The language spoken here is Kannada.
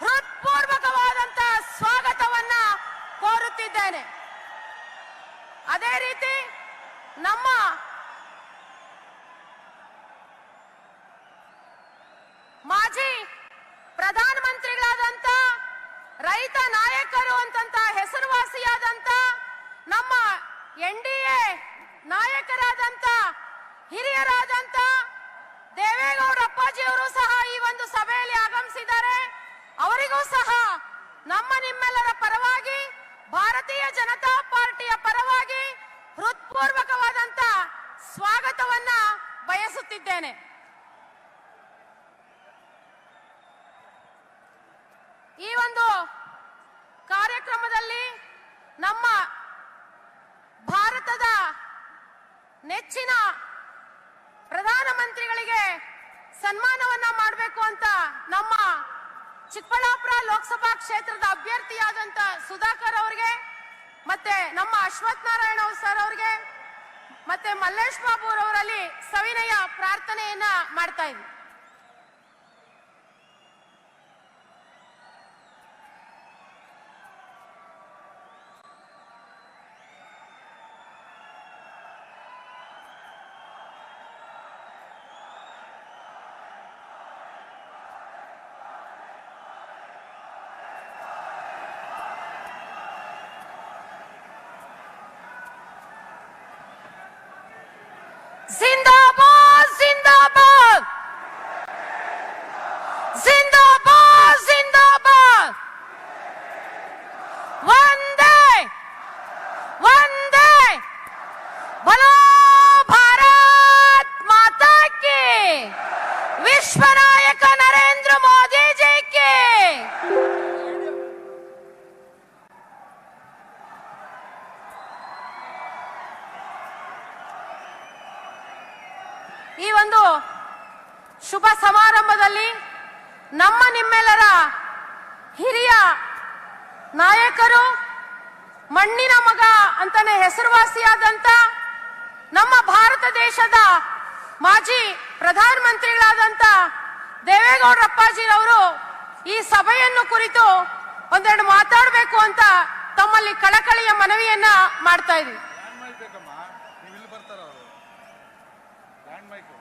ಹೃತ್ಪೂರ್ವಕವಾದಂತ ಸ್ವಾಗತವನ್ನ ಕೋರುತ್ತಿದ್ದೇನೆ. ಅದೇ ರೀತಿ ನಮ್ಮ ಮಾಜಿ ಪ್ರಧಾನಮಂತ್ರಿಗಳಾದಂತ, ರೈತ ನಾಯಕರು ಅಂತಂತ ಹೆಸರುವಾಸಿಯಾದಂತ, ನಮ್ಮ ಎನ್ ಡಿ ಎ ನಾಯಕರಾದಂತ, ಹಿರಿಯರಾದಂತ ಅವರಿಗೂ ಸಹ ನಮ್ಮ ನಿಮ್ಮೆಲ್ಲರ ಪರವಾಗಿ ಭಾರತೀಯ ಜನತಾ ಪಾರ್ಟಿಯ ಪರವಾಗಿ ಹೃತ್ಪೂರ್ವಕವಾದಂತ ಸ್ವಾಗತವನ್ನ ಬಯಸುತ್ತಿದ್ದೇನೆ. ಈ ಒಂದು ಕಾರ್ಯಕ್ರಮದಲ್ಲಿ ನಮ್ಮ ಭಾರತದ ನೆಚ್ಚಿನ ಪ್ರಧಾನಮಂತ್ರಿಗಳಿಗೆ ಸನ್ಮಾನವನ್ನ ಮಾಡಬೇಕು ಅಂತ ನಮ್ಮ ಚಿಕ್ಕಬಳ್ಳಾಪುರ ಲೋಕಸಭಾ ಕ್ಷೇತ್ರದ ಅಭ್ಯರ್ಥಿಯಾದಂತ ಸುಧಾಕರ್ ಅವರಿಗೆ, ಮತ್ತೆ ನಮ್ಮ ಅಶ್ವಥ್ ನಾರಾಯಣ ಸರ್ ಅವರಿಗೆ, ಮತ್ತೆ ಮಲ್ಲೇಶ್ ಬಾಬು ಅವರಲ್ಲಿ ಸವಿನಯ ಪ್ರಾರ್ಥನೆಯನ್ನ ಮಾಡ್ತಾ ಇದ್ವಿ. জিন্দাবাদ জিন্দাবাদ জিন্দাবাদ জিন্দাবাদ বন্দে বন্দে বলো ভারত মাতা কে বিশ্বনায় ಈ ಒಂದು ಶುಭ ಸಮಾರಂಭದಲ್ಲಿ ನಮ್ಮ ನಿಮ್ಮೆಲ್ಲರ ಹಿರಿಯ ನಾಯಕರು, ಮಣ್ಣಿನ ಮಗ ಅಂತಾನೆ ಹೆಸರುವಾಸಿಯಾದಂತ ನಮ್ಮ ಭಾರತ ದೇಶದ ಮಾಜಿ ಪ್ರಧಾನಮಂತ್ರಿಗಳಾದಂತ ದೇವೇಗೌಡ ಅಪ್ಪಾಜಿರವರು ಈ ಸಭೆಯನ್ನು ಕುರಿತು ಒಂದೆರಡು ಮಾತಾಡಬೇಕು ಅಂತ ತಮ್ಮಲ್ಲಿ ಕಳಕಳಿಯ ಮನವಿಯನ್ನ ಮಾಡ್ತಾ ಇದ್ವಿ. and Michael.